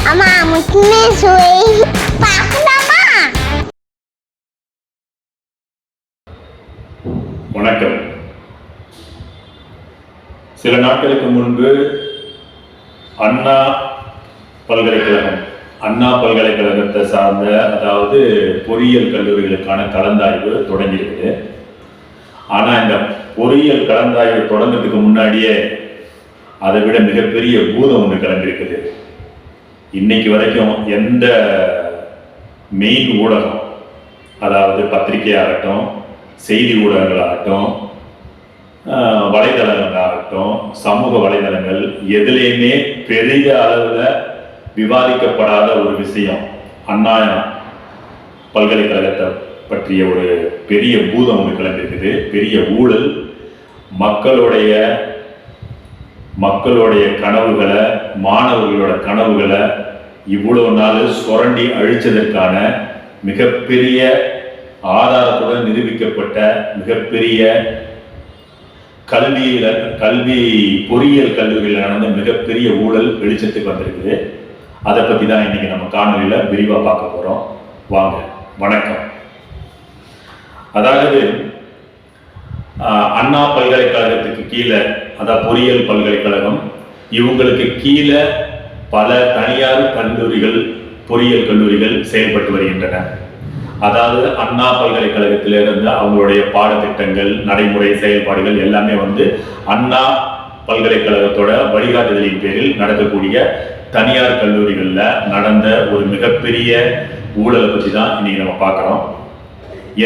அம்மா சுவை பார்க்கலாமா வணக்கம் சில நாட்களுக்கு முன்பு அண்ணா பல்கலைக்கழகம் அண்ணா பல்கலைக்கழகத்தை சார்ந்த அதாவது பொறியியல் கல்லூரிகளுக்கான கலந்தாய்வு தொடங்கியிருக்குது. ஆனால் இந்த பொறியியல் கலந்தாய்வு தொடங்கிறதுக்கு முன்னாடியே அதை விட மிகப்பெரிய பூதம் ஒன்று கிளம்பியிருக்குது இன்னைக்கு வரைக்கும் எந்த மெயின் ஊடகம் அதாவது பத்திரிகையாகட்டும் செய்தி ஊடகங்களாகட்டும் வலைதளங்களாகட்டும் சமூக வலைதளங்கள் எதுலேயுமே பெரிய அளவில் விவாதிக்கப்படாத ஒரு விஷயம் அண்ணா பல்கலைக்கழகத்தை பற்றிய ஒரு பெரிய பூதம் ஒன்று கிளம்பியிருக்குது. பெரிய ஊழல். மக்களுடைய மக்களுடைய கனவுகளை மாணவர்களோட கனவுகளை இவ்வளவு நாள் சுரண்டி அழிச்சதற்கான மிகப்பெரிய ஆதாரத்துடன் நிரூபிக்கப்பட்ட மிகப்பெரிய கல்வியில கல்வி பொறியியல் கல்லூரியில் நடந்த மிகப்பெரிய ஊழல் வெளிச்சத்துக்கு வந்திருக்குது. அதை பத்தி தான் இன்னைக்கு நம்ம காணொலியில விரிவா பார்க்க போறோம். வாங்க வணக்கம். அதாவது அண்ணா பல்கலைக்கழகத்துக்கு கீழே அதான் பொறியியல் பல்கலைக்கழகம் இவங்களுக்கு கீழே பல தனியார் கல்லூரிகள் பொறியியல் கல்லூரிகள் செயல்பட்டு வருகின்றன. அதாவது அண்ணா பல்கலைக்கழகத்திலிருந்து அவங்களுடைய பாடத்திட்டங்கள் நடைமுறை செயல்பாடுகள் எல்லாமே வந்து அண்ணா பல்கலைக்கழகத்தோட வழிகாட்டுதலின் பேரில் நடக்கக்கூடிய தனியார் கல்லூரிகளில் நடந்த ஒரு மிகப்பெரிய ஊழலை பற்றி தான் இன்னைக்கு நம்ம பார்க்குறோம்.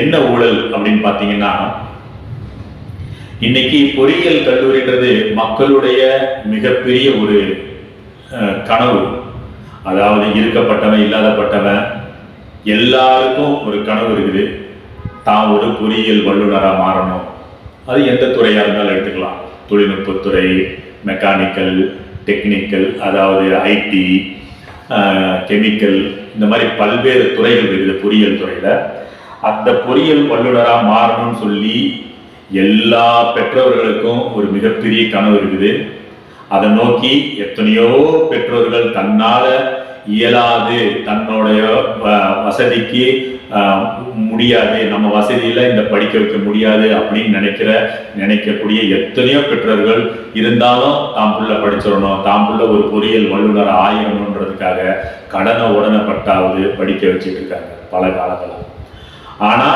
என்ன ஊழல் அப்படின்னு பார்த்தீங்கன்னா இன்னைக்கு பொறியியல் கல்லூரின்றது மக்களுடைய மிகப்பெரிய ஒரு கனவு. அதாவது இருக்கப்பட்டவன் இல்லாதப்பட்டவன் எல்லாருக்கும் ஒரு கனவு இருக்குது. தான் ஒரு பொறியியல் வல்லுநராக மாறணும். அது எந்த துறையாக இருந்தாலும் எடுத்துக்கலாம். தொழில்நுட்பத்துறை மெக்கானிக்கல் டெக்னிக்கல் அதாவது ஐடி கெமிக்கல் இந்த மாதிரி பல்வேறு துறைகள் இருக்குது பொறியியல் துறையில். அந்த பொறியியல் வல்லுநராக மாறணும்னு சொல்லி எல்லா பெற்றோர்களுக்கும் ஒரு மிகப்பெரிய கனவு இருக்குது. அதை நோக்கி எத்தனையோ பெற்றோர்கள் தன்னால இயலாது தன்னுடைய வசதிக்கு முடியாது. நம்ம வசதியில இந்த படிக்க வைக்க முடியாது அப்படின்னு நினைக்கிற நினைக்கக்கூடிய எத்தனையோ பெற்றோர்கள் இருந்தாலும் தாம் புள்ள படிச்சிடணும். தாம் புள்ள ஒரு பொறியியல் வல்லுநர் ஆயிரணுன்றதுக்காக கடனை உடனே பட்டாவது படிக்க வச்சுட்டு இருக்காங்க பல காலத்தில். ஆனா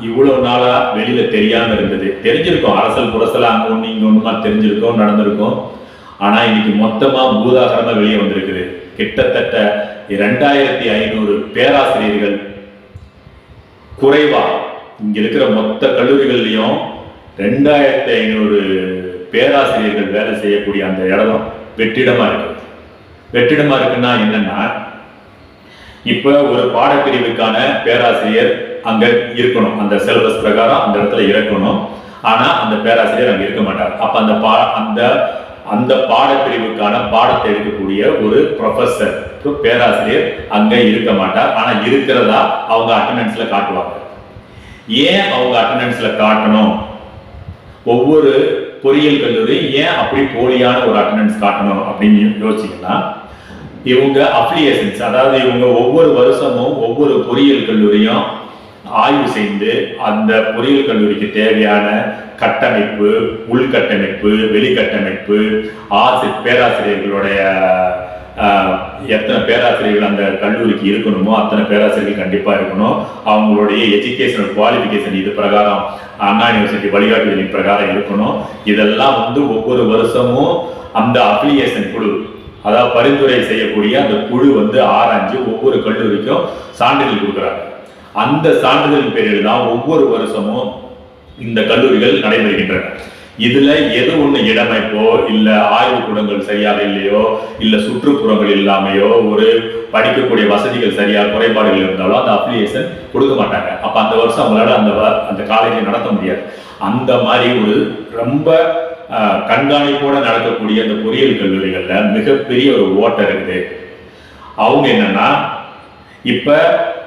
இவ்வளவு நாளா வெளியில தெரியாம இருந்தது. தெரிஞ்சிருக்கும். அரசல் புரசல அங்க ஒண்ணு இங்க ஒண்ணுமா தெரிஞ்சிருக்கோம் நடந்திருக்கும். ஆனா இன்னைக்கு மொத்தமா பூதாகரமா வெளியே வந்திருக்குது. கிட்டத்தட்ட இரண்டாயிரத்தி ஐநூறு பேராசிரியர்கள் குறைவா இங்க இருக்கிற மொத்த கல்லூரிகள்லயும் ரெண்டாயிரத்தி ஐநூறு பேராசிரியர்கள் வேலை செய்யக்கூடிய அந்த இடம் வெற்றிடமா இருக்கு. வெற்றிடமா இருக்குன்னா என்னன்னா இப்ப ஒரு பாடப்பிரிவுக்கான பேராசிரியர் அங்க இருக்கணும். அந்த சிலபஸ் பிரகாரம் அந்த இடத்துல இருக்கணும் ஆனா அந்த பேராசிரியர் அங்க இருக்க மாட்டார். அப்ப அந்த பா அந்த அந்த பாடப்பிரிவுக்கான பாடத்தை எடுக்கக்கூடிய ஒரு ப்ரொஃபஸர் பேராசிரியர் அங்க இருக்க மாட்டார். ஆனா இருக்கிறதா அவங்க அட்டண்டன்ஸ்ல காட்டுவாங்க. ஏன் அவங்க அட்டண்டன்ஸ்ல காட்டணும்? ஒவ்வொரு பொறியியல் கல்லூரி ஏன் அப்படி போலியான ஒரு அட்டண்டன்ஸ் காட்டணும் அப்படின்னு யோசிச்சிங்கன்னா இவங்க அப்ளிகேஷன்ஸ் அதாவது இவங்க ஒவ்வொரு வருஷமும் ஒவ்வொரு பொறியியல் கல்லூரியும் ஆய்வு செய்து அந்த பொறியியல் கல்லூரிக்கு தேவையான கட்டமைப்பு உள்கட்டமைப்பு வெளிக்கட்டமைப்பு ஆசி பேராசிரியர்களுடைய எத்தனை பேராசிரியர்கள் அந்த கல்லூரிக்கு இருக்கணுமோ அத்தனை பேராசிரியர்கள் கண்டிப்பாக இருக்கணும். அவங்களுடைய எஜுகேஷனல் குவாலிஃபிகேஷன் இது பிரகாரம் அண்ணா யூனிவர்சிட்டி வழிகாட்டுதலின் பிரகாரம் இருக்கணும். இதெல்லாம் வந்து ஒவ்வொரு வருஷமும் அந்த அப்ளிகேஷன் குழு அதாவது பரிந்துரை செய்யக்கூடிய அந்த குழு வந்து ஆராய்ஞ்சு ஒவ்வொரு கல்லூரிக்கும் சான்றிதழ் கொடுக்குறாங்க. அந்த சான்றிதழ் பேரில் தான் ஒவ்வொரு வருஷமும் இந்த கல்லூரிகள் நடைபெறுகின்றன. இதுல எது ஒண்ணு இடமைப்போ இல்ல ஆய்வு கூடங்கள் சரியாக இல்லையோ இல்ல சுற்றுப்புறங்கள் இல்லாமையோ ஒரு படிக்கக்கூடிய வசதிகள் சரியா குறைபாடுகள் இருந்தாலும் அந்த அப்ளிகேஷன் கொடுக்க மாட்டாங்க. அப்ப அந்த வருஷம் அவங்களால அந்த வ- அந்த காலேஜை நடத்த முடியாது. அந்த மாதிரி ஒரு ரொம்ப கண்காணிப்போட நடக்கக்கூடிய அந்த பொறியியல் கல்லூரிகள்ல மிகப்பெரிய ஒரு ஓட்டம் இருக்குது. அவங்க என்னன்னா இப்ப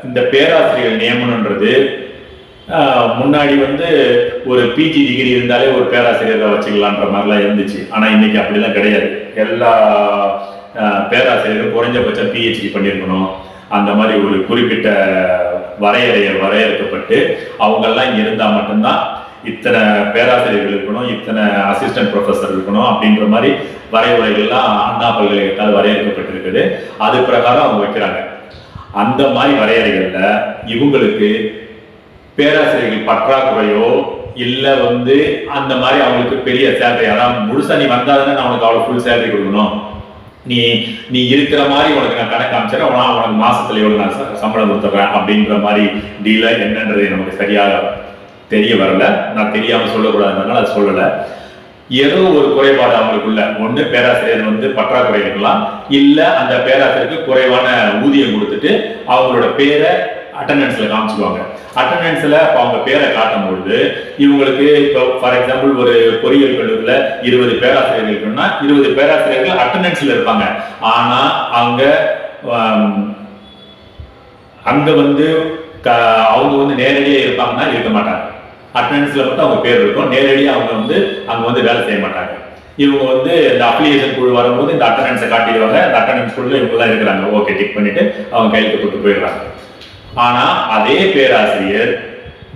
இந்த பேராசிரியர் நியமனன்றது முன்னாடி வந்து ஒரு பிஜி டிகிரி இருந்தாலே ஒரு பேராசிரியரை வச்சுக்கலான்ற மாதிரிலாம் இருந்துச்சு. ஆனால் இன்னைக்கு அப்படிலாம் கிடையாது. எல்லா பேராசிரியரும் குறைஞ்சபட்சம் பிஹெச்டி பண்ணியிருக்கணும். அந்த மாதிரி ஒரு குறிப்பிட்ட வரையறைய வரையறுக்கப்பட்டு அவங்கெல்லாம் இங்கே இருந்தால் மட்டும்தான் இத்தனை பேராசிரியர்கள் இருக்கணும் இத்தனை அசிஸ்டன்ட் ப்ரொஃபஸர் இருக்கணும் அப்படின்ற மாதிரி வரைமுறைகள்லாம் அண்ணா பல்கலைக்கழகத்தால் வரையறுக்கப்பட்டிருக்குது. அது பிரகாரம் அவங்க வைக்கிறாங்க. அந்த மாதிரி வரையறைகளில் இவங்களுக்கு பேராசிரியர்கள் பற்றாக்குறையோ இல்லை வந்து அந்த மாதிரி அவங்களுக்கு பெரிய சேலரி அதான் முழுசா நீ வந்தாதானே நான் உனக்கு அவ்வளோ ஃபுல் சேலரி கொடுக்கணும். நீ நீ இருக்கிற மாதிரி உனக்கு நான் கணக்கு அமைச்சிடறேன் உனா- உனக்கு மாசத்துல எவ்வளவு நான் ச- சம்பளம் கொடுத்துட்றேன் அப்படின்ற மாதிரி டீலாக என்னன்றது நமக்கு சரியாக தெரிய வரல. நான் தெரியாம சொல்லக்கூடாதுனால அதை சொல்லலை. ஏதோ ஒரு குறைபாடு அவங்களுக்குள்ள. ஒண்ணு பேராசிரியர் வந்து பற்றாக்குறை இருக்கலாம் இல்ல அந்த பேராசிரியருக்கு குறைவான ஊதியம் கொடுத்துட்டு அவங்களோட பேரை அட்டண்டன்ஸ்ல காமிச்சுக்குவாங்க. அட்டண்டன்ஸ்ல இப்போ அவங்க பேரை காட்டும் பொழுது இவங்களுக்கு இப்போ ஃபார் எக்ஸாம்பிள் ஒரு பொறியியல் கல்லூரியில் இருபது பேராசிரியர்கள் இருக்குன்னா இருபது பேராசிரியர்கள் அட்டண்டன்ஸ்ல இருப்பாங்க. ஆனா அவங்க அங்கே அங்க வந்து க- அவங்க வந்து நேரடியாக இருப்பாங்கன்னா இருக்க மாட்டாங்க. அட்டண்டன்ஸ்ல மட்டும் அவங்க பேர் இருக்கும். நேரடியாக அவங்க வந்து அங்க வந்து வேலை செய்ய மாட்டாங்க. இவங்க வந்து இந்த அப்ளிகேஷன் குழு வரும்போது இந்த அட்டண்டன்ஸை காட்டிடுவாங்க. அந்த அட்டண்டன்ஸ் குழுல இவங்க எல்லாம் இருக்கிறாங்க. ஓகே டிக் பண்ணிட்டு அவங்க கையெழுத்து போட்டு போயிடுறாங்க. ஆனா அதே பேராசிரியர்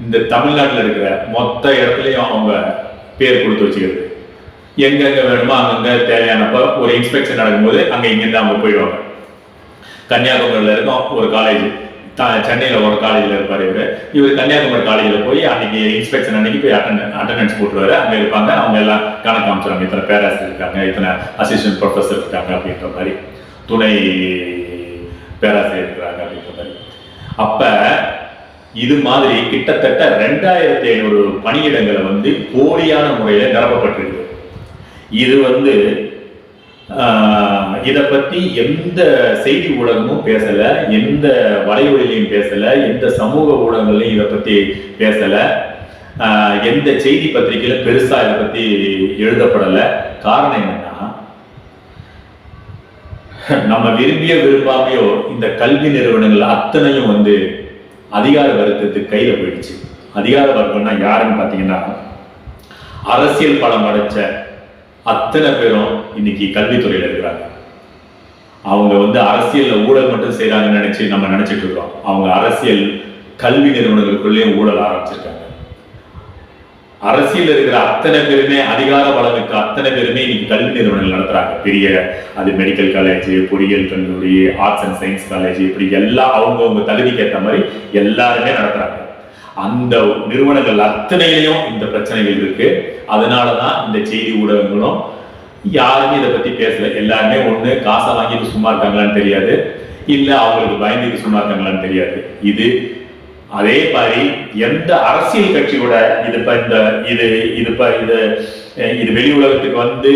இந்த தமிழ்நாட்டில் இருக்கிற மொத்த இடத்துலையும் அவங்க பேர் கொடுத்து வச்சுக்கிறது. எங்கெங்க வேணுமோ அங்கங்க தேவையானப்ப ஒரு இன்ஸ்பெக்ஷன் நடக்கும்போது அங்க இங்கிருந்து அவங்க போயிடுவாங்க. கன்னியாகுமரியில் இருக்கும் ஒரு காலேஜ் சென்னையில் ஒரு காலேஜில் இருப்பார் இவர். இவர் கன்னியாகுமரி காலேஜில் போய் அன்னைக்கு இன்ஸ்பெக்ஷன் அன்னைக்கு போய் அட்டன் அட்டண்டன்ஸ் போட்டுருவாரு. அங்கே இருப்பாங்க. அவங்க எல்லாம் கணக்கு காமிச்சிருவாங்க. இத்தனை பேராசிரியர் இருக்காங்க. இத்தனை அசிஸ்டன்ட் ப்ரொஃபஸர் இருக்காங்க அப்படின்ற மாதிரி. துணை பேராசிரியர் இருக்கிறாங்க அப்படின்ற மாதிரி. அப்போ இது மாதிரி கிட்டத்தட்ட ரெண்டாயிரத்தி ஐநூறு பணியிடங்களை வந்து போலியான முறையில் நிரப்பப்பட்டிருக்கு. இது வந்து இதை பத்தி எந்த செய்தி ஊடகமும் பேசல எந்த வலைவழிலையும் பேசல எந்த சமூக ஊடகங்கள்லையும் இதை பத்தி பேசல எந்த செய்தி பத்திரிகையில பெருசா இதை பத்தி எழுதப்படல. காரணம் என்னன்னா நம்ம விரும்பிய விரும்பாமையோ இந்த கல்வி நிறுவனங்கள் அத்தனையும் வந்து அதிகார வர்க்கத்துக்கு கையில போயிடுச்சு. அதிகார வர்க்கம்னா யாருன்னு பாத்தீங்கன்னா அரசியல் பலம் அடைச்ச அத்தனை பேரும் இன்னைக்கு கல்வித்துறையில் இருக்கிறாங்க. அவங்க வந்து அரசியலில் ஊழல் மட்டும் செய்கிறாங்கன்னு நினைச்சு நம்ம நினைச்சிட்டு இருக்கோம். அவங்க அரசியல் கல்வி நிறுவனங்களுக்குள்ளேயும் ஊழல் ஆரம்பிச்சிருக்காங்க. அரசியல் இருக்கிற அத்தனை பேருமே அதிகார வளர்க்க அத்தனை பேருமே இன்னைக்கு கல்வி நிறுவனங்கள் நடத்துறாங்க. பெரிய அது மெடிக்கல் காலேஜ் பொறியியல் கல்லூரி ஆர்ட்ஸ் அண்ட் சயின்ஸ் காலேஜ் இப்படி எல்லாம் அவங்கவுங்க தகுதிக்கு ஏற்ற மாதிரி எல்லாருமே நடத்துறாங்க. அந்த நிறுவனங்கள் அத்தனையிலையும் இந்த பிரச்சனைகள் இருக்கு. அதனாலதான் இந்த செய்தி ஊடகங்களும் யாருமே இதை பத்தி பேசல. எல்லாருமே ஒண்ணு காசை வாங்கிட்டு சும்மா இருக்காங்களான்னு தெரியாது. இல்ல அவங்களுக்கு பயந்துட்டு சும்மா இருக்காங்களான்னு தெரியாது. இது அதே மாதிரி எந்த அரசியல் கட்சியோட இது இப்ப இந்த இது இது இது இது வெளி உலகத்துக்கு வந்து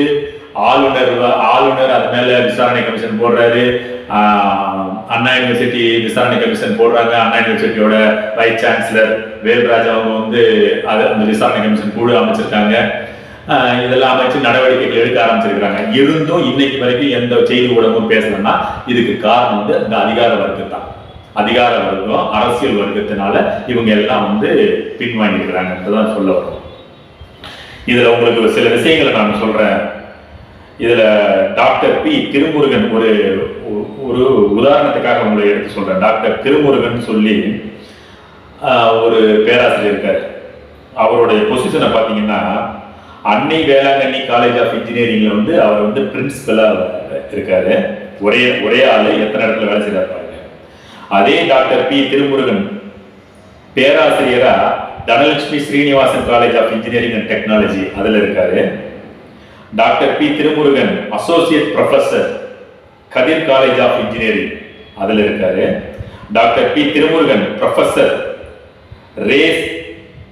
ஆளுநர் ஆளுநர் அது மேல விசாரணை கமிஷன் போடுறாரு. அண்ணா யூனிவர்சிட்டி விசாரணை கமிஷன் போடுறாங்க. அண்ணா யூனிவர்சிட்டியோட வைஸ் சான்சலர் வேல்ராஜ் அவங்க வந்து அது அந்த விசாரணை கமிஷன் குழு அமைச்சிருக்காங்க. இதெல்லாம் அமைச்சு நடவடிக்கைகள் எடுக்க ஆரம்பிச்சிருக்காங்க இருந்தும் இன்னைக்கு வரைக்கும் எந்த செய்தி ஊடகமும் பேசலன்னா இதுக்கு காரணம் வந்து அந்த அதிகார வர்க்கம் தான் அதிகார வர்க்கம் அரசியல் வர்க்கத்தினால இவங்க எல்லாம் வந்து பின்வாங்கிக்கிறாங்க சொல்ல வரும் இதுல உங்களுக்கு ஒரு சில விஷயங்களை நான் சொல்றேன். இதுல டாக்டர் பி திருமுருகன் ஒரு ஒரு உதாரணத்துக்காக உங்களை எடுத்து சொல்றேன். டாக்டர் திருமுருகன் சொல்லி ஒரு பேராசிரியர் இருக்கார். அவருடைய பொசிஷனை பார்த்தீங்கன்னா அன்னை வேளாங்கண்ணி காலேஜ் ஆஃப் இன்ஜினியரிங்ல வந்து அவர் வந்து பிரின்சிபலாக இருக்காரு. ஒரே ஒரே ஆளு எத்தனை இடத்துல வேலை செய்கிறார் பாருங்க. அதே doctor P Thirumurugan பேராசிரியரா Dhanalakshmi Srinivasan college of engineering and technology அதில் இருக்காரு. Doctor P. Thirumurugan associate professor Kathir college of engineering அதில் இருக்காரு. Doctor P. Thirumurugan professor race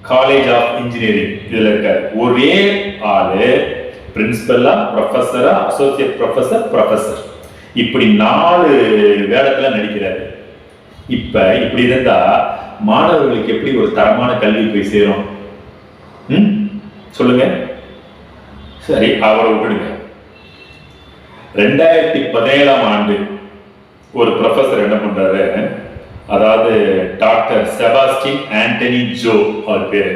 college of engineering இதில் இருக்காரு. ஒரே ஆளு பிரின்சிபலா ப்ரொஃபஸரா அசோசியேட் ப்ரொஃபசர் ப்ரொஃபசர் இப்படி நாலு வேடத்துல நடிக்கிறாரு. இப்ப இப்படி இருந்தா மாணவர்களுக்கு எப்படி ஒரு தரமான கல்வி போய் சேரும்? ம்? சொல்லுங்க. சரி அவரை விட்டுடுங்க. ரெண்டாயிரத்தி பதினேழாம் ஆண்டு ஒரு ப்ரொஃபசர் என்ன பண்றாரு? அதாவது டாக்டர் செபாஸ்டின் ஆண்டனி ஜோ அவர் பேர்.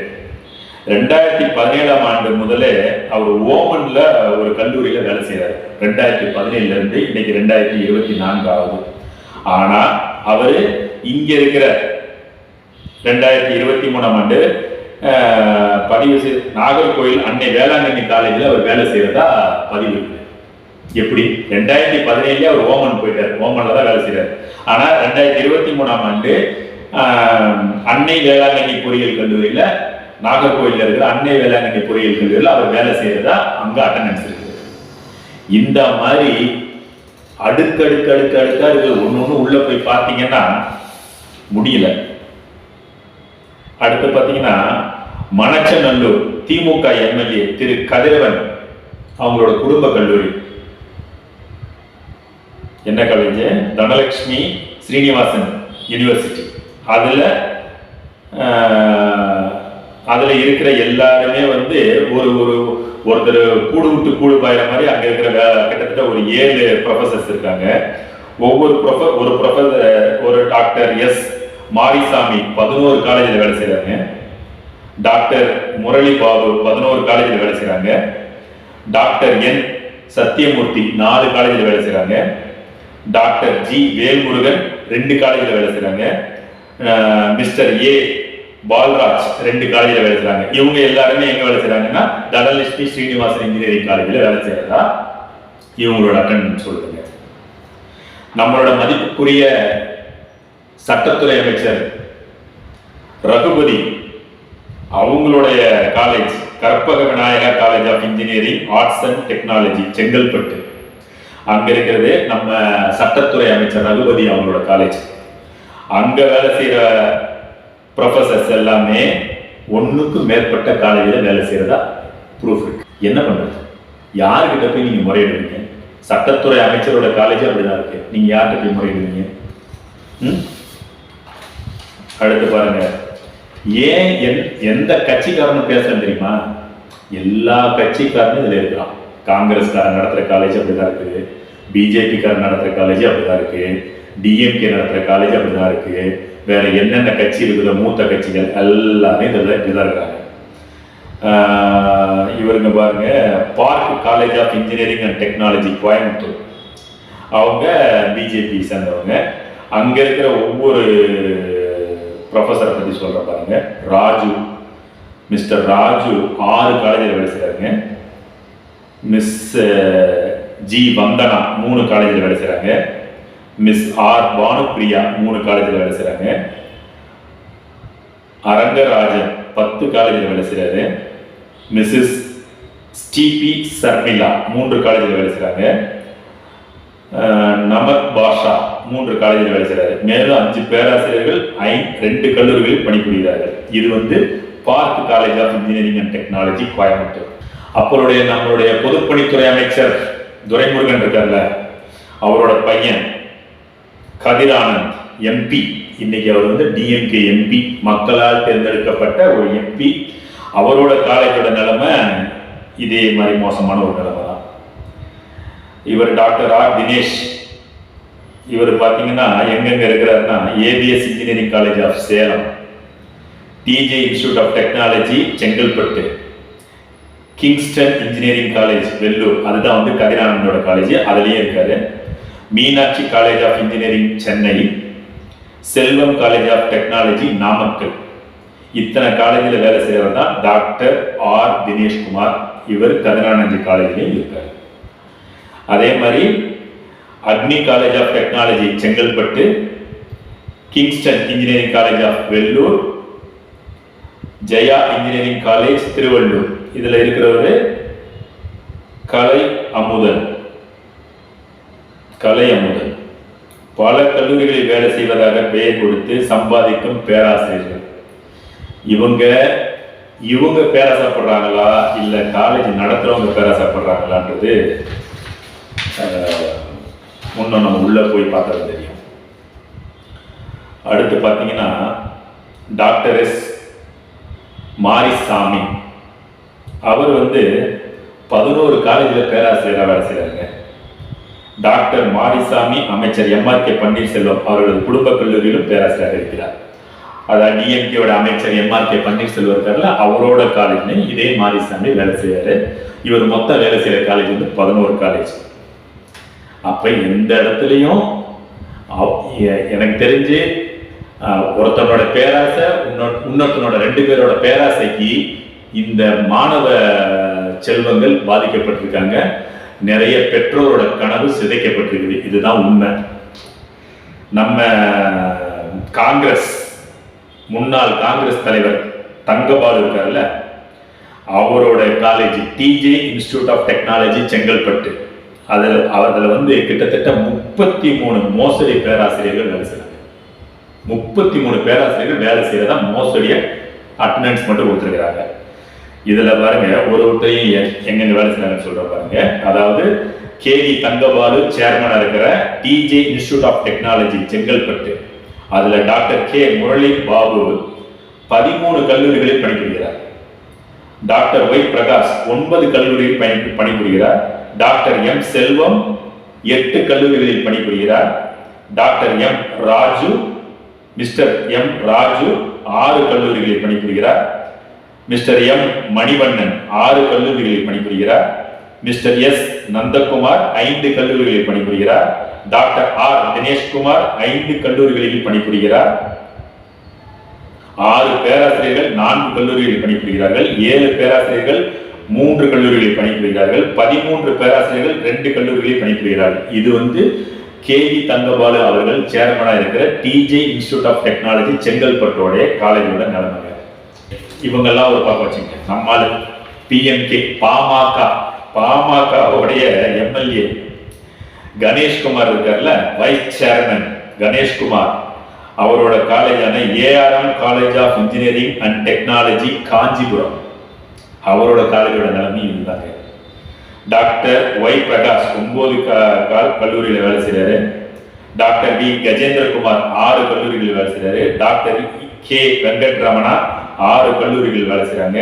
ரெண்டாயிரத்தி பதினேழாம் ஆண்டு முதலே அவர் ஓமன்ல ஒரு கல்லூரியில வேலை செய்யறாரு ரெண்டாயிரத்தி பதினேழுல இருந்து இன்னைக்கு ரெண்டாயிரத்தி இருபத்தி நான்கு ஆகுது. ஆனா அவரு இங்க இருக்கிற ரெண்டாயிரத்தி இருபத்தி மூணாம் ஆண்டு பதிவு செய்து நாகர்கோயில் அன்னை வேளாங்கண்ணி காலேஜில் அவர் வேலை செய்கிறதா பதிவு. எப்படி? ரெண்டாயிரத்தி பதினேழுல அவர் ஓமன் போயிட்டார். ஓமனில் தான் வேலை செய்கிறார் ஆனால் ரெண்டாயிரத்தி இருபத்தி மூணாம் ஆண்டு அன்னை வேளாங்கண்ணி பொறியியல் கல்லூரியில் நாகர்கோயில்ல இருக்கிற அன்னை வேளாங்கண்ணி பொறியியல் கல்லூரியில் அவர் வேலை செய்கிறதா அங்கே அட்டண்டன்ஸ் இருக்குது இந்த மாதிரி அடுக்கடுக்கு அடுக்கு அடுக்கா இருக்கு ஒன்று ஒண்ணு போய் பார்த்தீங்கன்னா முடியல. அடுத்து பார்த்தீங்கன்னா மணச்சநல்லூர் திமுக எம்எல்ஏ திரு கதிரவன் அவங்களோட குடும்ப கல்லூரி. என்ன காலேஜ் தனலட்சுமி ஸ்ரீனிவாசன் யூனிவர்சிட்டி அதில் அதில் இருக்கிற எல்லாருமே வந்து ஒரு ஒரு ஒருத்தர் கூடு விட்டு கூடு பாயிற மாதிரி அங்கே இருக்கிற கிட்டத்தட்ட ஒரு ஏழு ப்ரொஃபசர்ஸ் இருக்காங்க. ஒவ்வொரு ப்ரொஃப ஒரு ப்ரொஃபசர் ஒரு டாக்டர் எஸ் மாரிசாமி பதினோரு காலேஜில் வேலை செய்கிறாங்க டாக்டர் முரளி பாபு பதினோரு காலேஜில் வேலை செய்கிறாங்க டாக்டர் என் சத்தியமூர்த்தி நாலு காலேஜில் வேலை செய்கிறாங்க டாக்டர் ஜி வேல்முருகன் ரெண்டு காலேஜில் வேலை செய்கிறாங்க மிஸ்டர் ஏ பால்ராஜ் ரெண்டு காலேஜில் வேலை செய்கிறாங்க இவங்க எல்லாருமே எங்கே வேலை செய்கிறாங்கன்னா தனலட்சுமி ஸ்ரீனிவாசன் இன்ஜினியரிங் காலேஜில் வேலை செய்கிறதா இவங்களோட அட்டன் சொல்லுங்க நம்மளோட மதிப்புக்குரிய சட்டத்துறை அமைச்சர் ரகுபதி அவங்களுடைய college Karpaga Vinayaga college of engineering arts and technology Chengalpattu. அங்க இருக்கிறது நம்ம சட்டத்துறை அமைச்சர் ரகுபதி அவங்களோட காலேஜ் அங்க வேலை செய்யற ப்ரொஃபசர்ஸ் எல்லாமே ஒண்ணுக்கு மேற்பட்ட காலேஜில் வேலை செய்யறதா ப்ரூஃப் இருக்கு. என்ன பண்றது? யாருக்கிட்ட போய் நீங்க முறையிடுவீங்க? சட்டத்துறை அமைச்சரோட காலேஜ் அப்படிதான் இருக்கு. நீங்க யார்கிட்ட போய் முறையிடுவீங்க? ம்? அடுத்து பாருங்க. ஏன் எந்- எந்த கட்சிக்காரனும் பேசுறேன் தெரியுமா? எல்லா கட்சிக்காரனும் இதுல இருக்கிறான். காங்கிரஸ்காரன் நடத்துற காலேஜ் அப்படிதான் இருக்கு. பிஜேபிக்காரன் நடத்துற காலேஜ் அப்படிதான் இருக்கு. டிஎம்கே நடத்துற காலேஜ் அப்படிதான் இருக்கு. வேற என்னென்ன கட்சி இருக்குதோ மூத்த கட்சிகள் எல்லாமே இதில் இப்படிதான் இருக்காங்க இவருங்க பாருங்க Park college of engineering and technology Coimbatore. அவங்க பிஜேபி சேர்ந்தவங்க. அங்க இருக்கிற ஒவ்வொரு ப்ரொஃபஸரை பற்றி சொல்கிற பாருங்க. ராஜு. மிஸ்டர் ராஜு ஆறு காலேஜில் வேலை செய்கிறாங்க மிஸ் ஜி வந்தனா மூணு காலேஜில் வேலை செய்கிறாங்க மிஸ் ஆர் பானுப்பிரியா மூணு காலேஜில் வேலை செய்கிறாங்க அரங்கராஜன் பத்து காலேஜில் வேலை செய்கிறாரு மிஸ்ஸஸ் ஸ்டிபி சர்மிளா மூன்று காலேஜில் வேலை செய்கிறாங்க நமத் பாஷா மூன்று காலேஜில் வேலை செய்கிறாரு மேலும் அஞ்சு பேராசிரியர்கள் ஐ ரெண்டு கல்லூரிகளில் பணிபுரிகிறார்கள். இது வந்து Park college of engineering and technology Coimbatore. அப்போடைய நம்மளுடைய பொதுப்பணித்துறை அமைச்சர் துரைமுருகன் இருக்கார்ல அவரோட பையன் கதிரானந்த் எம்பி இன்னைக்கு அவர் வந்து டிஎம்கே எம்பி மக்களால் தேர்ந்தெடுக்கப்பட்ட ஒரு எம்பி அவரோட காலேஜோட நிலைமை இதே மாதிரி மோசமான ஒரு நிலைமை இவர் டாக்டர் ஆர் தினேஷ். இவர் பார்த்தீங்கன்னா எங்கெங்க இருக்கிறாருன்னா ABS engineering college of Salem TJ institute of technology Chengalpattu. Kingston engineering college Vellore. அதுதான் வந்து கதிரானந்தோட காலேஜ் அதுலேயும் இருக்காரு. Meenakshi college of engineering Chennai. Selvam college of technology Namakkal. இத்தனை காலேஜில் வேலை செய்யறது தான் டாக்டர் ஆர் தினேஷ்குமார். இவர் கதிரானந்தி காலேஜ்லேயும் இருக்காரு. அதே மாதிரி Agni college of technology Chengalpattu Kingston engineering college of Vellore Jaya engineering college Thiruvallur இதில் இருக்கிறவரு கலை அமுதன். கலை அமுதன். பல கல்லூரிகளில் வேலை செய்வதாக பெயர் கொடுத்து சம்பாதிக்கும் பேராசிரியர்கள். இவங்க இவங்க பேராசப்படுறாங்களா? இல்லை காலேஜ் நடத்துகிறவங்க பேராசப்படுறாங்களான்றது அஹ், நம்ம உள்ளே போய் பார்த்தது தெரியும். அடுத்து பார்த்தீங்கன்னா டாக்டர் எஸ். மாரிசாமி. அவர் வந்து பதினோரு காலேஜில் பேராசிரியராக வேலை செய்கிறாங்க டாக்டர் மாரிசாமி அமைச்சர் எம்ஆர் கே. பன்னீர்செல்வம் அவர்களது குடும்ப கல்லூரியிலும் பேராசிரியராக இருக்கிறார். அதாவது டிஎம்கேவோட அமைச்சர் எம்ஆர்கே பன்னீர்செல்வம் இருக்கார்ல அவரோட காலேஜ்லயும் இதே மாரிசாமி வேலை செய்கிறாரு இவர் மொத்தம் வேலை செய்கிற காலேஜ் வந்து பதினோரு காலேஜ். அப்ப எந்த இடத்துலையும் எ- எனக்கு தெரிஞ்சு ஒருத்தனோட பேராசை இன்னொருத்தனோட ரெண்டு பேரோட பேராசைக்கு இந்த மாணவ செல்வங்கள் பாதிக்கப்பட்டிருக்காங்க. நிறைய பெற்றோரோட கனவு சிதைக்கப்பட்டிருக்குது. இதுதான் உண்மை. நம்ம காங்கிரஸ் முன்னாள் காங்கிரஸ் தலைவர் தங்கபாலு இருக்கார்ல அவரோட college TJ institute of technology Chengalpattu. அதில் அவர்கள் வந்து கிட்டத்தட்ட முப்பத்தி மூணு மோசடி பேராசிரியர்கள் வேலை செய்கிறாங்க முப்பத்தி மூணு பேராசிரியர்கள் வேலை செய்யறதா மோசடியை அட்டண்டன்ஸ் மட்டும் கொடுத்துருக்குறாங்க. இதில் பாருங்க ஒரு ஒருத்தையும் எங்கெங்க வேலை செய்யறாங்கன்னு சொல்ற பாருங்க. அதாவது கேடி தங்கபாலு சேர்மனாக இருக்கிற TJ institute of technology Chengalpattu. அதில் டாக்டர் கே முரளி பாபு பதிமூணு கல்லூரிகளில் பணிபுரிகிறார். டாக்டர் ஒய் பிரகாஷ் ஒன்பது கல்லூரியில் பணி பணிபுரிகிறார். டாக்டர் எம் செல்வம் எட்டு கல்லூரிகளில் பணிபுரிகிறார். Doctor M Raju mister M Raju ஆறு கல்லூரிகளில் பணிபுரிகிறார். மிஸ்டர் எம் மணிவண்ணன் ஆறு கல்லூரிகளில் பணிபுரிகிறார். மிஸ்டர் எஸ் நந்தகுமார் ஐந்து கல்லூரிகளில் பணிபுரிகிறார். டாக்டர் ஆர் தினேஷ்குமார் ஐந்து கல்லூரிகளில் பணிபுரிகிறார். ஆறு பேராசிரியர்கள் நான்கு கல்லூரிகளில் பணிபுரிகிறார்கள். ஏழு பேராசிரியர்கள் மூன்று கல்லூரிகளில் பணிபுரிகிறார்கள். பதிமூன்று பேராசிரியர்கள் ரெண்டு கல்லூரிகளில் பணிபுரிகிறார்கள். இது வந்து கேவி தங்கபாலு அவர்கள் சேர்மனாக இருக்கிற டிஜே இன்ஸ்டியூட் ஆஃப் டெக்னாலஜி செங்கல்பட்டோடைய காலேஜோட நிலைமைங்க இவங்கெல்லாம் ஒரு பக்கம் வச்சுங்க நம்மால் பிஎம்கே பாமக பாமகவுடைய எம்எல்ஏ கணேஷ்குமார் இருக்கார்ல வைஸ் சேர்மன் கணேஷ்குமார். அவரோட காலேஜான ARM college of engineering and technology Kanchipuram. அவரோட காலேஜோட நிலைமையும் இருந்தாங்க டாக்டர் ஒய் பிரகாஷ் ஒன்பது கால் கல்லூரியில் கல்லூரியில வேலை செய்கிறாரு டாக்டர் வி கஜேந்திரகுமார் ஆறு கல்லூரிகளில் வேலை செய்றாரு. டாக்டர் கே வெங்கட் ரமணா ஆறு கல்லூரிகளில் வேலை செய்கிறாங்க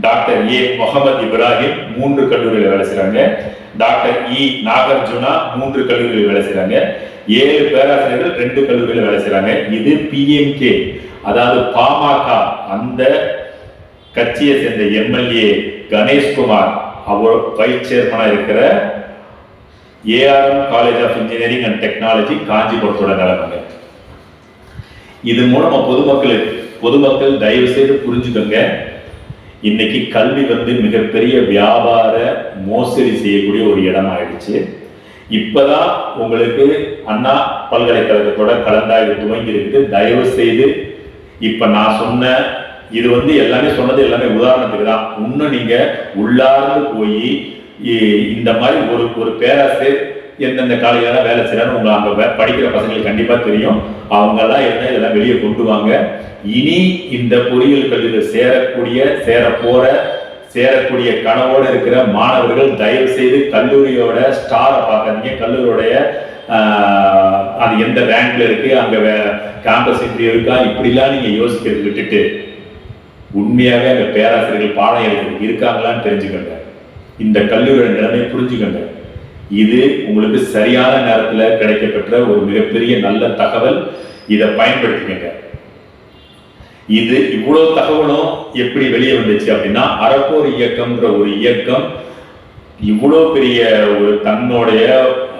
டாக்டர் ஏ முகமது இப்ராஹிம் மூன்று கல்லூரியில் வேலை செய்கிறாங்க டாக்டர் இ நாகார்ஜுனா மூன்று கல்லூரியில் வேலை செய்கிறாங்க ஏழு பேராசிரியர்கள் ரெண்டு கல்லூரியில் வேலை செய்கிறாங்க இது பிஎம்கே அதாவது பாமக அந்த கட்சியை சேர்ந்த எம்எல்ஏ கணேஷ்குமார் அவர் வைஸ் சேர்மனா இருக்கிற ARM college of engineering and technology காஞ்சிபுரத்தோட நிலைமை இது மூலமா பொதுமக்களுக்கு பொதுமக்கள் தயவு செய்து புரிஞ்சுக்கோங்க. இன்னைக்கு கல்வி வந்து மிகப்பெரிய வியாபார மோசடி செய்யக்கூடிய ஒரு இடம் ஆயிடுச்சு இப்பதான் உங்களுக்கு அண்ணா பல்கலைக்கழகத்தோட கலந்தாய்வு துவங்கி இருக்குது தயவு செய்து இப்ப நான் சொன்ன இது வந்து எல்லாமே சொன்னது எல்லாமே உதாரணத்துக்கு தான். இன்னும் நீங்க உள்ளார்ந்து போய் இந்த மாதிரி ஒரு ஒரு பேராசிரியர் எந்தெந்த காலையில வேலை செய்யறாரு உங்க அங்க படிக்கிற பசங்களுக்கு கண்டிப்பா தெரியும். அவங்க எல்லாம் என்ன இதெல்லாம் வெளியே கொண்டு வாங்க. இனி இந்த பொறியியல் கல்வியில் சேரக்கூடிய சேர போற சேரக்கூடிய கனவோடு இருக்கிற மாணவர்கள் தயவு செய்து கல்லூரியோட ஸ்டாரை பார்க்காதீங்க. கல்லூரியோடைய அது எந்த ரேங்க்ல இருக்கு அங்க கேம்பஸ் இப்படி இருக்கா இப்படிலாம் நீங்க யோசிக்கிறது விட்டுட்டு உண்மையாகவே அந்த பேராசிரியர்கள் பாடம் எழுதி இருக்காங்களான்னு தெரிஞ்சுக்கோங்க. இந்த கல்லூரியோட நிலைமை புரிஞ்சுக்கோங்க. இது உங்களுக்கு சரியான நேரத்தில் கிடைக்கப்பெற்ற ஒரு மிகப்பெரிய நல்ல தகவல். இதை பயன்படுத்திக்கங்க. இது இவ்வளவு தகவலும் எப்படி வெளியே வந்துச்சு அப்படின்னா அறப்போர் இயக்கம்ன்ற ஒரு இயக்கம் இவ்வளோ பெரிய ஒரு தன்னுடைய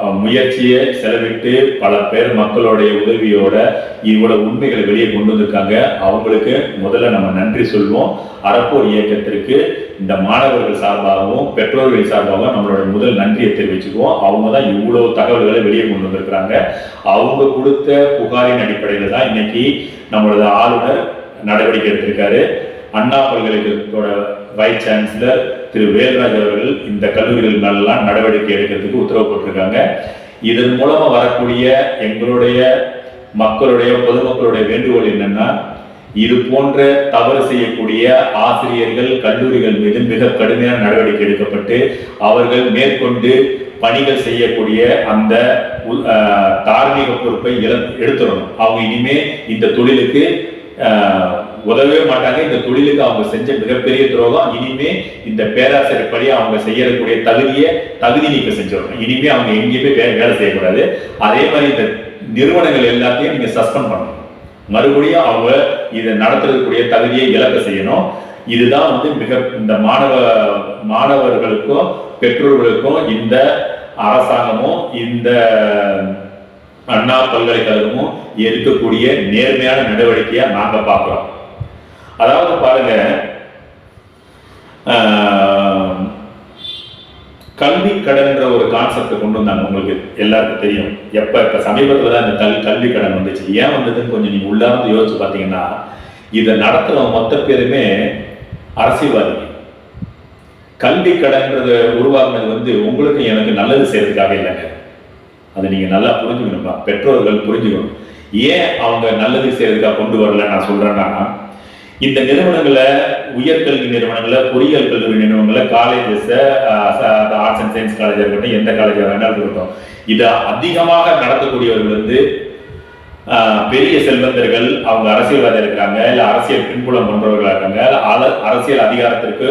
முயற்சியை செலவிட்டு பல பேர் மக்களுடைய உதவியோட இவ்வளவு உண்மைகளை வெளியே கொண்டு வந்திருக்காங்க. அவங்களுக்கு முதல்ல நம்ம நன்றி சொல்வோம். அறப்போர் இயக்கத்திற்கு இந்த மாணவர்கள் சார்பாகவும் பெற்றோர்கள் சார்பாகவும் நம்மளோட முதல் நன்றியை தெரிவிச்சுக்குவோம். அவங்க தான் இவ்வளவு தகவல்களை வெளியே கொண்டு வந்திருக்கிறாங்க. அவங்க கொடுத்த புகாரின் அடிப்படையில் தான் இன்னைக்கு நம்மளோட ஆளுநர் நடவடிக்கை எடுத்திருக்காரு. அண்ணா பல்கலைக்கழகத்தோட வைஸ் சான்சலர் திரு வேல்ராஜ் அவர்கள் இந்த கல்லூரிகள் மேலாம் நடவடிக்கை எடுக்கிறதுக்கு உத்தரவு போட்டிருக்காங்க இதன் மூலமாக வரக்கூடிய எங்களுடைய மக்களுடைய பொதுமக்களுடைய வேண்டுகோள் என்னன்னா இது போன்ற தவறு செய்யக்கூடிய ஆசிரியர்கள் கல்லூரிகள் மீது மிக கடுமையான நடவடிக்கை எடுக்கப்பட்டு அவர்கள் மேற்கொண்டு பணிகள் செய்யக்கூடிய அந்த தார்மீக பொறுப்பை எடுத்துடணும். அவங்க இனிமே இந்த தொழிலுக்கு உதவவே மாட்டாங்க. இந்த தொழிலுக்கு அவங்க செஞ்ச மிகப்பெரிய துரோகம். இனிமே இந்த பேராசிரியர் படி அவங்க செய்யக்கூடிய தகுதியை தகுதி நீக்கம் செஞ்சிடணும். இனிமே அவங்க எங்கேயுமே வே- வேலை செய்யக்கூடாது. அதே மாதிரி இந்த நிறுவனங்கள் எல்லாத்தையும் நீங்க சஸ்பெண்ட் பண்ணணும். மறுபடியும் அவங்க இதை நடத்துறதுக்குரிய தகுதியை இழக்க செய்யணும். இதுதான் வந்து மிக இந்த மாணவ மாணவர்களுக்கும் பெற்றோர்களுக்கும் இந்த அரசாங்கமும் இந்த அண்ணா பல்கலைக்கழகமும் எடுக்கக்கூடிய நேர்மையான நடவடிக்கையா நாங்க பார்க்குறோம் அதாவது பாருங்க கல்வி கடன்ற ஒரு கான்செப்டை கொண்டு வந்தாங்க. உங்களுக்கு எல்லாருக்கும் தெரியும். எப்போ இப்போ சமீபத்தில் தான் இந்த கல் கல்வி கடன் வந்துச்சு. ஏன் வந்ததுன்னு கொஞ்சம் நீங்கள் உள்ளார்ந்து யோசிச்சு பார்த்தீங்கன்னா இதை நடத்துகிற மொத்த பேருமே அரசியல்வாதிகள் கல்வி கடன்றது உருவாக்குனது வந்து உங்களுக்கு எனக்கு நல்லது செய்யறதுக்காக இல்லைங்க. அதை நீங்கள் நல்லா புரிஞ்சுக்கணும்ப்பா பெற்றோர்கள் புரிஞ்சுக்கணும். ஏன் அவங்க நல்லது செய்யறதுக்காக கொண்டு வரல நான் சொல்கிறேன்னா இந்த நிறுவனங்களை உயர்கல்வி நிறுவனங்களை பொறியியல் கல்வி நிறுவனங்களை காலேஜஸ் ஆர்ட்ஸ் அண்ட் சயின்ஸ் காலேஜாக இருக்கட்டும் எந்த காலேஜாக வேணாலும் இருக்கட்டும் இதை அதிகமாக நடத்தக்கூடியவர்கள் வந்து பெரிய செல்வந்தர்கள் அவங்க அரசியல்வாதி இருக்கிறாங்க இல்ல அரசியல் பின்புலம் பண்றவர்களா இருக்காங்க அல- அரசியல் அதிகாரத்திற்கு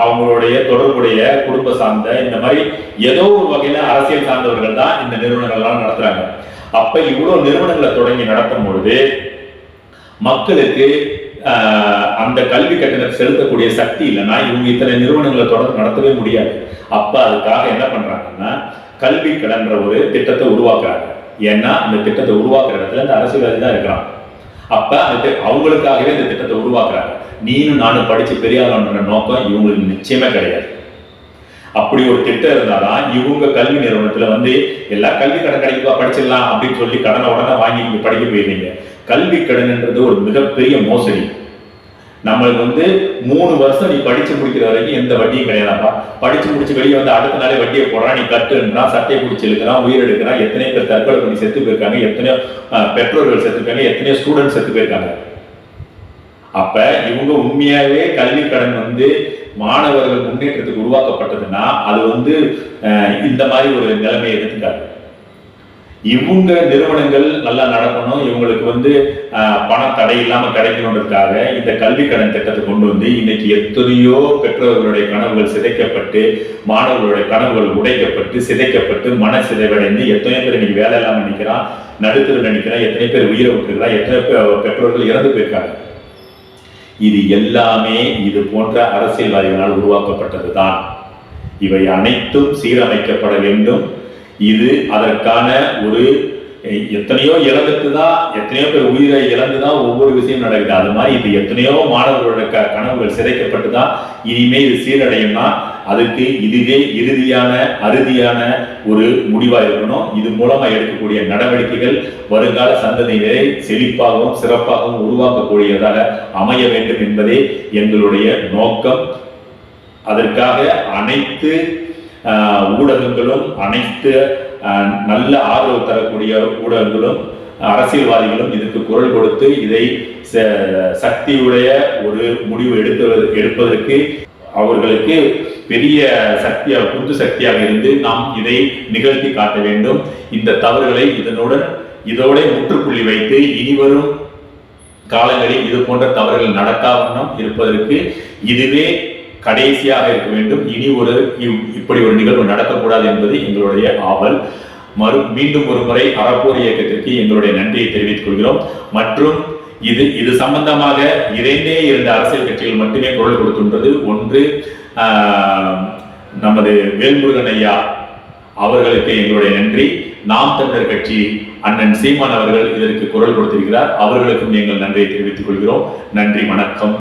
அவங்களுடைய தொடர்புடைய குடும்ப சார்ந்த இந்த மாதிரி ஏதோ ஒரு வகையில அரசியல் சார்ந்தவர்கள் தான் இந்த நிறுவனங்கள்லாம் நடத்துறாங்க. அப்ப இவ்வளவு நிறுவனங்களை தொடங்கி நடத்தும் பொழுது மக்களுக்கு அந்த கல்வி கட்டணம் செலுத்தக்கூடிய சக்தி இல்லைன்னா இவங்க இத்தனை நிறுவனங்களை தொடர்ந்து நடத்தவே முடியாது. அப்ப அதுக்காக என்ன பண்றாங்கன்னா கல்வி கடன்ற ஒரு திட்டத்தை உருவாக்குறாங்க. ஏன்னா அந்த திட்டத்தை உருவாக்குற இடத்துல இந்த அரசியல்வாதி தான் இருக்கிறான். அப்ப அந்த அவங்களுக்காகவே இந்த திட்டத்தை உருவாக்குறாங்க. நீனும் நானும் படிச்சு பெரியாளன்ற நோக்கம் இவங்களுக்கு நிச்சயமே கிடையாது. அப்படி ஒரு திட்டம் இருந்தாதான் இவங்க கல்வி நிறுவனத்துல வந்து எல்லா கல்வி கடன் கிடைக்குதா படிச்சிடலாம் அப்படின்னு சொல்லி கடனை உடனே வாங்கி படிக்க போயிருந்தீங்க கல்வி கடன்ன்றது ஒரு மிகப்பெரிய மோசடி. நம்மளுக்கு வந்து மூணு வருஷம் நீ படிச்சு முடிக்கிற வரைக்கும் எந்த வட்டியும் கிடையாதாப்பா. படிச்சு முடிச்சு வெளியே வந்து அடுத்த நாளே வட்டியை போடுறான் நீ கட்டுன்றான் சட்டையை பிடிச்சி எழுக்கிறான் உயிர் எடுக்கிறான் எத்தனை பேர் தற்கொலை பண்ணி செத்து போயிருக்காங்க எத்தனையோ பெற்றோர்கள் செத்து போயிருக்காங்க எத்தனையோ ஸ்டூடெண்ட்ஸ் செத்து போயிருக்காங்க. அப்ப இவங்க உண்மையாவே கல்வி கடன் வந்து மாணவர்கள் முன்னேற்றத்துக்கு உருவாக்கப்பட்டதுன்னா அது வந்து இந்த மாதிரி ஒரு நிலைமையை எடுத்துக்காது இவங்க நிறுவனங்கள் நல்லா நடக்கணும். இவங்களுக்கு வந்து பண தடை இல்லாம கிடைக்கணுன்றதுக்காக இந்த கல்வி கடன் திட்டத்தை கொண்டு வந்து இன்னைக்கு எத்தனையோ பெற்றோர்களுடைய கனவுகள் சிதைக்கப்பட்டு மாணவர்களுடைய கனவுகள் உடைக்கப்பட்டு சிதைக்கப்பட்டு மன சிதைவடைந்து எத்தனையோ பேர் இன்னைக்கு வேலை இல்லாமல் நினைக்கிறான் நடுத்தருவில் நினைக்கிறான் எத்தனை பேர் உயிரை விட்டுருக்கிறான் எத்தனை பேர் பெற்றோர்கள் இறந்து போயிருக்காங்க. இது எல்லாமே இது போன்ற அரசியல்வாதிகளால் உருவாக்கப்பட்டதுதான். இவை அனைத்தும் சீரமைக்கப்பட வேண்டும். இது அதற்கான ஒரு எத்தனையோ இழந்துட்டு தான் எத்தனையோ பேர் உயிரை இழந்து தான் ஒவ்வொரு விஷயம் நடக்குது. அது மாதிரி இது எத்தனையோ மாணவர்களோட க கனவுகள் சிதைக்கப்பட்டு தான் இனிமே இது சீரடையும்னா அதுக்கு இதுவே இறுதியான அறுதியான ஒரு முடிவா இருக்கணும். இது மூலமா எடுக்கக்கூடிய நடவடிக்கைகள் வருங்கால சந்ததியினரை செழிப்பாகவும் சிறப்பாகவும் உருவாக்கக்கூடியதாக அமைய வேண்டும் என்பதே எங்களுடைய நோக்கம். அதற்காக அனைத்து ஊடகங்களும் அனைத்து நல்ல ஆதரவு தரக்கூடிய ஊடகங்களும் அரசியல்வாதிகளும் இதுக்கு குரல் கொடுத்து இதை ச- சக்தியுடைய ஒரு முடிவு எடுத்து எடுப்பதற்கு அவர்களுக்கு பெரிய சக்தியாக புது சக்தியாக இருந்து நாம் இதை நிகழ்த்தி காட்ட வேண்டும். இந்த தவறுகளை இதனுடன் இதோட முற்றுப்புள்ளி வைத்து இனிவரும் காலங்களில் இது போன்ற தவறுகள் நடக்காமல் இருப்பதற்கு இதுவே கடைசியாக இருக்க வேண்டும். இனி ஒரு இவ்- இப்படி ஒரு நிகழ்வு நடக்கக்கூடாது என்பது எங்களுடைய ஆவல். மறு மீண்டும் ஒரு முறை அறப்போர் இயக்கத்திற்கு எங்களுடைய நன்றியை தெரிவித்துக் கொள்கிறோம். மற்றும் இது இது சம்பந்தமாக இரண்டே இருந்த அரசியல் கட்சிகள் மட்டுமே குரல் கொடுத்துன்றது. ஒன்று நமது வேல்முருகன் ஐயா அவர்களுக்கு எங்களுடைய நன்றி. நாம் தமிழர் கட்சி அண்ணன் சீமான் அவர்கள் இதற்கு குரல் கொடுத்திருக்கிறார். அவர்களுக்கும் எங்கள் நன்றியை தெரிவித்துக் கொள்கிறோம். நன்றி வணக்கம்.